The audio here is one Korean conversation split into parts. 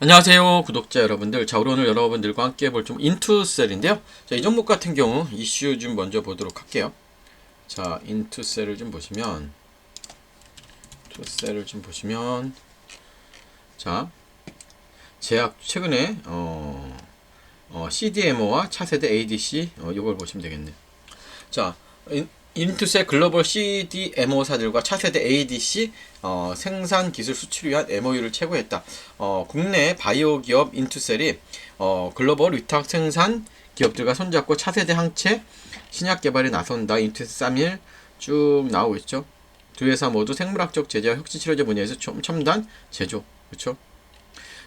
안녕하세요 구독자 여러분들. 자 오늘 여러분들과 함께 볼좀 인투셀인데요. 자 이 종목 같은 경우 이슈 좀 먼저 보도록 할게요. 자 인투셀을 좀 보시면 투셀을 좀 보시면 자 제약 최근에 어, 어 CDMO와 차세대 ADC 어, 이걸 보시면 되겠네요. 자 인- 인투셀 글로벌 CDMO사들과 차세대 ADC 어, 생산 기술 수출을 위한 MOU를 체고했다. 어, 국내 바이오 기업 인투셀이 어, 글로벌 위탁 생산 기업들과 손잡고 차세대 항체 신약 개발에 나선다. 인투셀 3일 쭉 나오고 있죠. 두 회사 모두 생물학적 제재와 혁신 치료제 분야에서 첨- 첨단 제조. 그렇죠?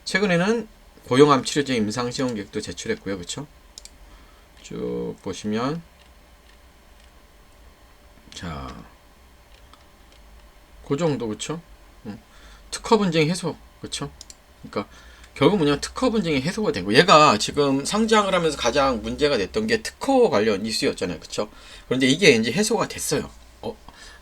최근에는 고용암 치료제 임상 시험 계획도 제출했고요. 그렇죠? 쭉 보시면 자, 그 정도 그쵸? 응. 특허 분쟁 해소 그쵸? 그러니까 결국 뭐냐 특허 분쟁이 해소가 된 거. 얘가 지금 상장을 하면서 가장 문제가 됐던 게 특허 관련 이슈였잖아요, 그쵸? 그런데 이게 이제 해소가 됐어요. 어,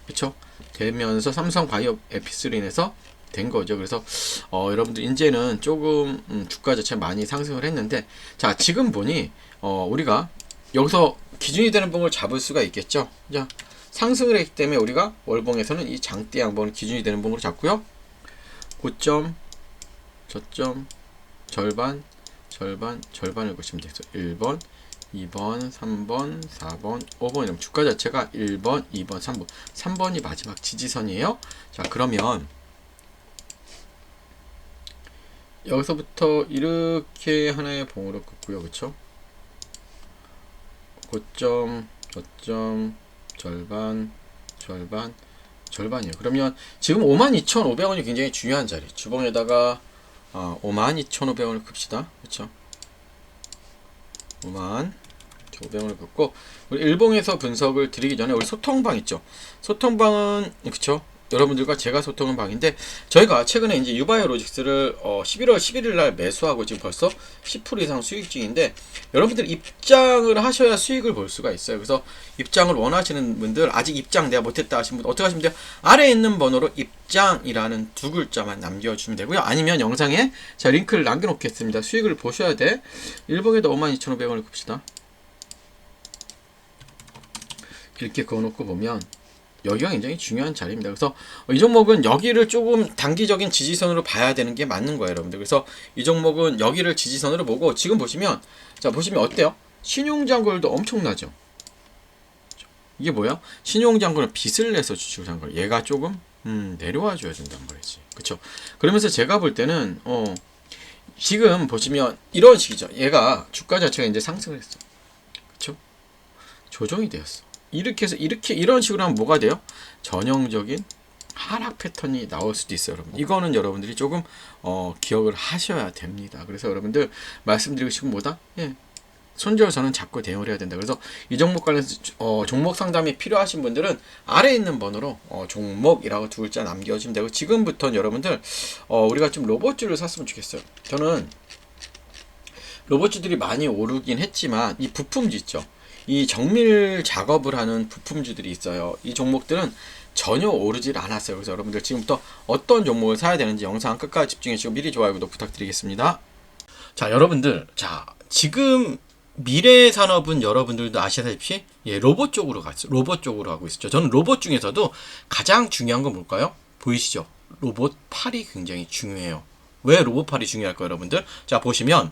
그쵸? 되면서 삼성 바이오 에피스로 인해서 된 거죠. 그래서 어, 여러분들 이제는 조금 음, 주가 자체 많이 상승을 했는데 자 지금 보니 어, 우리가 여기서 기준이 되는 봉을 잡을 수가 있겠죠. 자 상승을 했기 때문에 우리가 월봉에서는 이 장대 양봉을 기준이 되는 봉으로 잡고요. 고점, 저점, 절반, 절반, 절반을 보시면 되죠. 1번, 2번, 3번, 4번, 5번 이러면 주가 자체가 1번, 2번, 3번. 3번이 마지막 지지선이에요. 자, 그러면 여기서부터 이렇게 하나의 봉으로 긋고요. 그쵸? 고점, 저점, 절반, 절반, 절반이에요. 그러면 지금 52,500원이 굉장히 중요한 자리. 주봉에다가 어, 52,500원을 긋시다. 그렇죠? 5만 500원을 긋고 우리 일봉에서 분석을 드리기 전에 우리 소통방 있죠. 소통방은 그쵸? 여러분들과 제가 소통한 방인데 저희가 최근에 이제 유바이오 로직스를 어 11월 11일 날 매수하고 지금 벌써 10% 이상 수익 중인데 여러분들 입장을 하셔야 수익을 볼 수가 있어요. 그래서 입장을 원하시는 분들 아직 입장 내가 못했다 하시는 분 어떻게 하시면 돼요? 아래에 있는 번호로 입장이라는 두 글자만 남겨주시면 되고요. 아니면 영상에 자 링크를 남겨놓겠습니다. 수익을 보셔야 돼. 일봉에도 52,500원을 굽시다. 이렇게 그어놓고 보면 여기가 굉장히 중요한 자리입니다. 그래서 이 종목은 여기를 조금 단기적인 지지선으로 봐야 되는 게 맞는 거예요, 여러분들. 그래서 이 종목은 여기를 지지선으로 보고 지금 보시면 자 보시면 어때요? 신용장골도 엄청나죠. 이게 뭐야? 신용장골은 빚을 내서 거예요. 얘가 조금 음, 내려와 줘야 된단 말이지. 그렇죠? 그러면서 제가 볼 때는 어 지금 보시면 이런 식이죠. 얘가 주가 자체가 이제 상승을 했어. 그렇죠? 조정이 되었어. 이렇게 해서 이렇게 이런 식으로 하면 뭐가 돼요? 전형적인 하락 패턴이 나올 수도 있어요, 여러분. 이거는 여러분들이 조금 어, 기억을 하셔야 됩니다. 그래서 여러분들 말씀드리고 싶은 뭐다? 예. 손절선은 잡고 대응을 해야 된다. 그래서 이 종목 관련해서 어, 종목 상담이 필요하신 분들은 아래에 있는 번호로 어, 종목이라고 두 글자 남겨주시면 되고 지금부터는 여러분들 어, 우리가 좀 로봇주를 샀으면 좋겠어요. 저는 로봇주들이 많이 오르긴 했지만 이 부품주 있죠. 이 정밀 작업을 하는 부품주들이 있어요. 이 종목들은 전혀 오르질 않았어요. 그래서 여러분들 지금부터 어떤 종목을 사야 되는지 영상 끝까지 집중해 주시고 미리 좋아요 구독 부탁드리겠습니다. 자, 여러분들. 자, 지금 미래 산업은 여러분들도 아시다시피 예, 로봇 쪽으로 갔어요. 로봇 쪽으로 가고 있었죠. 저는 로봇 중에서도 가장 중요한 건 뭘까요? 보이시죠? 로봇 팔이 굉장히 중요해요. 왜 로봇 팔이 중요할까요, 여러분들? 자, 보시면